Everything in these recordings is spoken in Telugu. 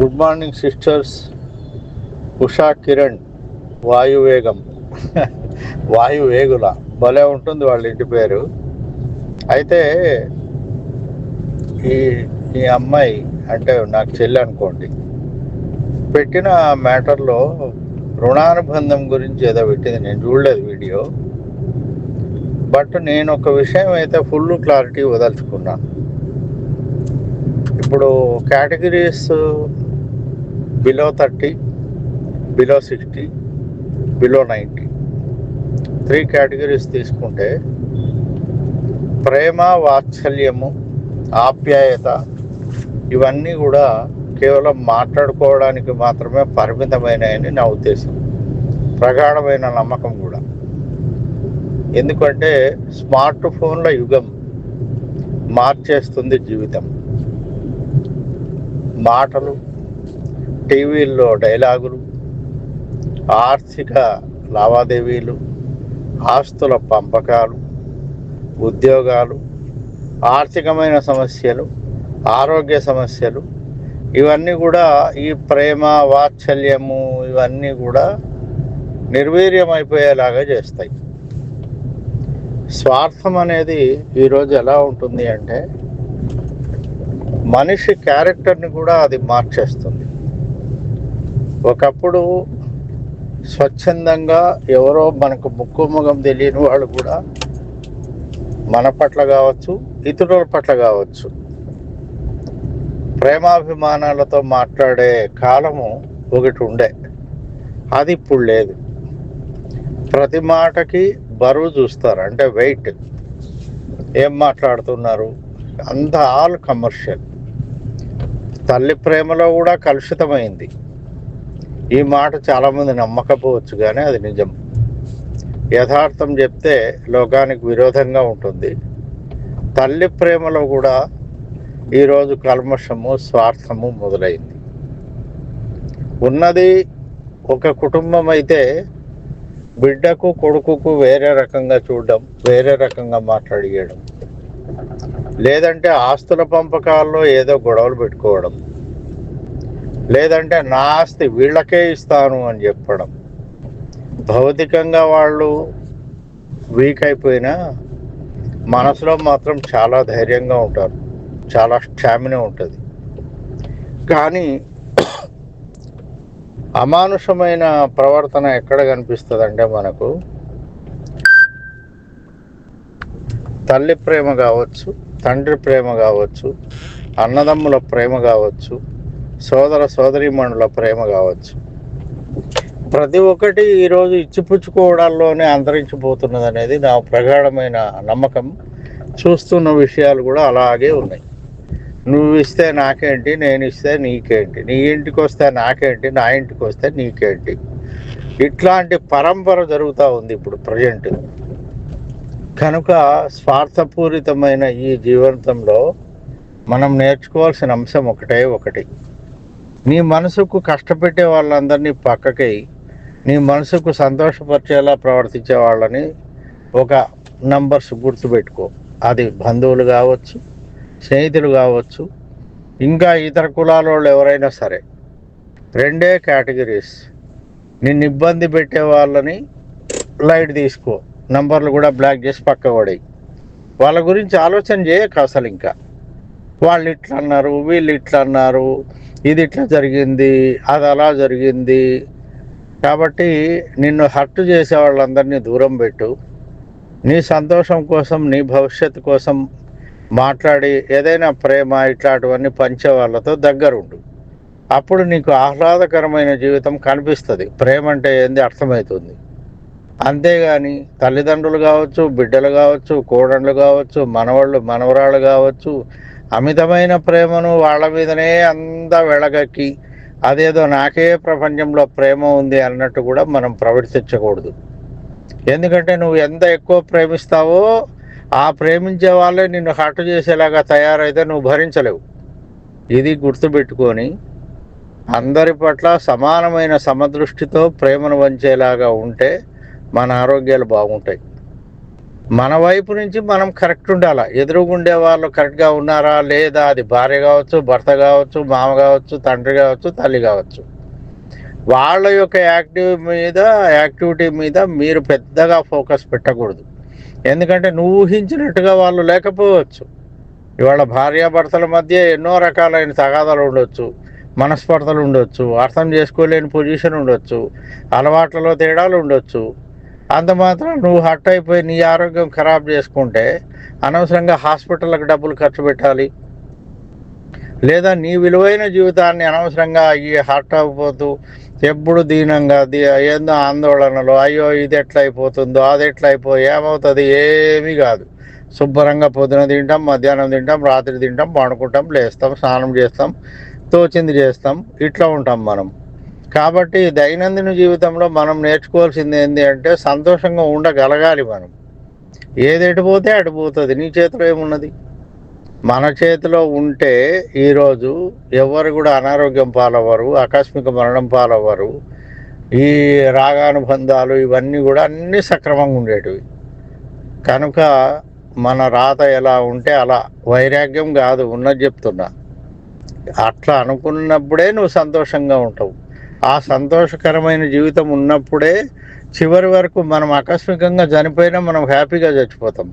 Good morning sisters. Usha Kiran వాయువేగం. వాయువేగుల. భలే ఉంటుంది వాళ్ళ ఇంటి పేరు. అయితే ఈ ఈ అమ్మాయి అంటే నాకు చెల్లి అనుకోండి పెట్టిన మ్యాటర్లో రుణానుబంధం గురించి ఏదో పెట్టింది. నేను చూడలేదు వీడియో. బట్ నేను ఒక విషయం అయితే ఫుల్ క్లారిటీ వదలుచుకున్నాను. ఇప్పుడు categories below thirty below sixty below ninety three categories తీసుకుంటే ప్రేమ వాత్సల్యము ఆప్యాయత ఇవన్నీ కూడా కేవలం మాట్లాడుకోవడానికి మాత్రమే పరిమితమైనాయని నా ఉద్దేశం. ప్రగాఢమైన నమ్మకం కూడా. ఎందుకంటే స్మార్ట్ ఫోన్ల యుగం మార్చేస్తుంది జీవితం. మాటలు టీవీల్లో డైలాగులు ఆర్థిక లావాదేవీలు ఆస్తుల పంపకాలు ఉద్యోగాలు ఆర్థికమైన సమస్యలు ఆరోగ్య సమస్యలు ఇవన్నీ కూడా ఈ ప్రేమ వాత్సల్యము ఇవన్నీ కూడా నిర్వీర్యమైపోయేలాగా చేస్తాయి. స్వార్థం అనేది ఈరోజు ఎలా ఉంటుంది అంటే మనిషి క్యారెక్టర్ని కూడా అది మార్చేస్తుంది. ఒకప్పుడు స్వచ్ఛందంగా ఎవరో మనకు ముక్కు ముఖం తెలియని వాళ్ళు కూడా మన పట్ల కావచ్చు ఇతరుల పట్ల కావచ్చు. ప్రేమాభిమానాలతో మాట్లాడే కాలము ఒకటి ఉండే. అది ఇప్పుడు లేదు. ప్రతి మాటకి బరువు చూస్తారు. అంటే వెయిట్ ఏం మాట్లాడుతున్నారు? అంత ఆల్ కమర్షియల్ తల్లి ప్రేమలో కూడా కలుషితమైంది. ఈ మాట చాలామంది నమ్మకపోవచ్చు కానీ అది నిజం. యథార్థం చెప్తే లోకానికి విరోధంగా ఉంటుంది. తల్లి ప్రేమలో కూడా ఈరోజు కల్మషము స్వార్థము మొదలైంది. ఉన్నది ఒక కుటుంబం అయితే బిడ్డకు కొడుకుకు వేరే రకంగా చూడడం వేరే రకంగా మాట్లాడియడం లేదంటే ఆస్తుల పంపకాల్లో ఏదో గొడవలు పెట్టుకోవడం. లేదంటే నా ఆస్తి వీళ్ళకే ఇస్తాను అని చెప్పడం. భౌతికంగా వాళ్ళు వీక్ అయిపోయినా మనసులో మాత్రం చాలా ధైర్యంగా ఉంటారు. చాలా స్టామినా ఉంటుంది. కానీ అమానుషమైన ప్రవర్తన ఎక్కడ కనిపిస్తుంది అంటే మనకు తల్లి ప్రేమ కావచ్చు తండ్రి ప్రేమ కావచ్చు అన్నదమ్ముల ప్రేమ కావచ్చు సోదర సోదరీమణుల ప్రేమ కావచ్చు. ప్రతి ఒక్కటి ఈరోజు ఇచ్చిపుచ్చుకోవడాల్లోనే అంతరించిపోతున్నది అనేది నా ప్రగాఢమైన నమ్మకం. చూస్తున్న విషయాలు కూడా అలాగే ఉన్నాయి. నువ్వు ఇస్తే నాకేంటి నేను ఇస్తే నీకేంటి నీ ఇంటికి వస్తే నాకేంటి నా ఇంటికి వస్తే నీకేంటి. ఇట్లాంటి పరంపర జరుగుతూ ఉంది ఇప్పుడు ప్రజెంట్. కనుక స్వార్థపూరితమైన ఈ జీవితంలో మనం నేర్చుకోవాల్సిన అంశం ఒకటే ఒకటి. నీ మనసుకు కష్టపెట్టే వాళ్ళందరినీ పక్కకి నీ మనసుకు సంతోషపరిచేలా ప్రవర్తించే వాళ్ళని ఒక నంబర్స్ గుర్తుపెట్టుకో. అది బంధువులు కావచ్చు స్నేహితులు కావచ్చు ఇంకా ఇతర కులాల వాళ్ళు ఎవరైనా సరే. రెండే కేటగిరీస్. నిన్ను ఇబ్బంది పెట్టే వాళ్ళని లైట్ తీసుకో. నంబర్లు కూడా బ్లాక్ చేసి పక్క పడేయి. వాళ్ళ గురించి ఆలోచన చేయక అసలు ఇంకా. వాళ్ళు ఇట్లా అన్నారు వీళ్ళు ఇట్లా అన్నారు ఇది ఇట్లా జరిగింది అది అలా జరిగింది. కాబట్టి నిన్ను హర్ట్ చేసే వాళ్ళందరినీ దూరం పెట్టు. నీ సంతోషం కోసం నీ భవిష్యత్తు కోసం మాట్లాడి ఏదైనా ప్రేమ ఇట్లాంటివన్నీ పంచే వాళ్ళతో దగ్గరుండు. అప్పుడు నీకు ఆహ్లాదకరమైన జీవితం కనిపిస్తుంది. ప్రేమ అంటే ఏంది? అర్థమవుతుంది అంతేగాని తల్లిదండ్రులు కావచ్చు బిడ్డలు కావచ్చు కోడళ్ళు కావచ్చు మనవాళ్ళు మనవరాళ్ళు కావచ్చు అమితమైన ప్రేమను వాళ్ళ మీదనే అంతా వెళ్ళగక్కి అదేదో నాకే ప్రపంచంలో ప్రేమ ఉంది అన్నట్టు కూడా మనం ప్రవర్తించకూడదు. ఎందుకంటే నువ్వు ఎంత ఎక్కువ ప్రేమిస్తావో ఆ ప్రేమించే వాళ్ళే నిన్ను హట్టు చేసేలాగా తయారైతే నువ్వు భరించలేవు. ఇది గుర్తుపెట్టుకొని అందరి పట్ల సమానమైన సమదృష్టితో ప్రేమను వంచేలాగా ఉంటే మన ఆరోగ్యాలు బాగుంటాయి. మన వైపు నుంచి మనం కరెక్ట్ ఉండాలా? ఎదురుగుండే వాళ్ళు కరెక్ట్గా ఉన్నారా? లేదా? అది భార్య కావచ్చు భర్త కావచ్చు మామ కావచ్చు తండ్రి కావచ్చు తల్లి కావచ్చు. వాళ్ళ యొక్క యాక్టివ్ మీద యాక్టివిటీ మీద మీరు పెద్దగా ఫోకస్ పెట్టకూడదు. ఎందుకంటే నువ్వు ఊహించినట్టుగా వాళ్ళు లేకపోవచ్చు. ఇవాళ భార్యాభర్తల మధ్య ఎన్నో రకాలైన తగాదాలు ఉండొచ్చు మనస్పర్ధలు ఉండొచ్చు అర్థం చేసుకోలేని పొజిషన్ ఉండొచ్చు అలవాట్లలో తేడాలు ఉండొచ్చు. అంత మాత్రం నువ్వు హట్ అయిపోయి నీ ఆరోగ్యం ఖరాబ్ చేసుకుంటే అనవసరంగా హాస్పిటల్కి డబ్బులు ఖర్చు పెట్టాలి. లేదా నీ విలువైన జీవితాన్ని అనవసరంగా ఈ హట్ అయిపోతూ ఎప్పుడు దీనంగా ఏందో ఆందోళనలు అయ్యో ఇది ఎట్లా అయిపోతుందో అది ఎట్లా అయిపోయి ఏమవుతుంది ఏమీ కాదు. శుభ్రంగా పొద్దున తింటాం మధ్యాహ్నం తింటాం రాత్రి తింటాం పండుకుంటాం లేస్తాం స్నానం చేస్తాం తోచింది చేస్తాం ఇట్లా ఉంటాం మనం. కాబట్టి దైనందిన జీవితంలో మనం నేర్చుకోవాల్సింది ఏంటి అంటే సంతోషంగా ఉండగలగాలి మనం. ఏది ఎటుపోతే అటుపోతుంది నీ చేతిలో ఏమున్నది? మన చేతిలో ఉంటే ఈరోజు ఎవరు కూడా అనారోగ్యం పాలవ్వరు ఆకస్మిక మరణం పాలవ్వరు. ఈ రాగానుబంధాలు ఇవన్నీ కూడా అన్నీ సక్రమంగా ఉండేటివి. కనుక మన రాత ఎలా ఉంటే అలా. వైరాగ్యం కాదు ఉన్నది చెప్తున్నా. అట్లా అనుకున్నప్పుడే నువ్వు సంతోషంగా ఉంటావు. ఆ సంతోషకరమైన జీవితం ఉన్నప్పుడే చివరి వరకు మనం ఆకస్మికంగా చనిపోయినా మనం హ్యాపీగా చచ్చిపోతాం.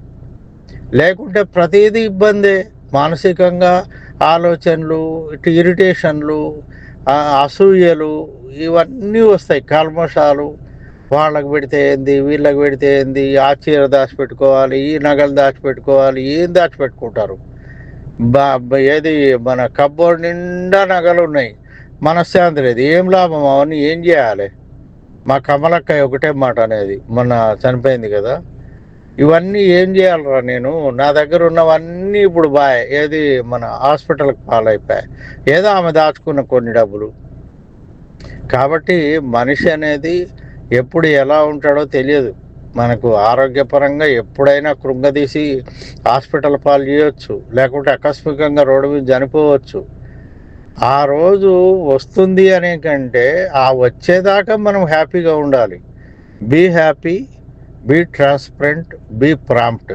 లేకుంటే ప్రతిదీ ఇబ్బందే. మానసికంగా ఆలోచనలు ఇటు ఇరిటేషన్లు అసూయలు ఇవన్నీ వస్తాయి. కల్మషాలు వాళ్ళకి పెడితే ఏంది వీళ్ళకి పెడితే ఏంది ఆ చీర దాచిపెట్టుకోవాలి ఈ నగలు దాచిపెట్టుకోవాలి ఏం దాచిపెట్టుకుంటారు? బా ఏది మన కబ్బోర్డ్ నిండా నగలు ఉన్నాయి. మనశ్శాంతి లేదు ఏం లాభం? అవన్నీ ఏం చేయాలి? మా కమలక్కయ్య ఒకటే మాట అనేది మొన్న చనిపోయింది కదా. ఇవన్నీ ఏం చేయాలరా నేను? నా దగ్గర ఉన్నవన్నీ ఇప్పుడు బాయ్ ఏది మన హాస్పిటల్కి పాలైపోయాయి. ఏదో ఆమె దాచుకున్న కొన్ని డబ్బులు. కాబట్టి మనిషి అనేది ఎప్పుడు ఎలా ఉంటాడో తెలియదు. మనకు ఆరోగ్యపరంగా ఎప్పుడైనా కృంగదీసి హాస్పిటల్ పాలు చేయవచ్చు లేకుంటే ఆకస్మికంగా రోడ్డు మీద చనిపోవచ్చు. ఆ రోజు వస్తుంది అనే కంటే ఆ వచ్చేదాకా మనం హ్యాపీగా ఉండాలి. Be happy be transparent be prompt.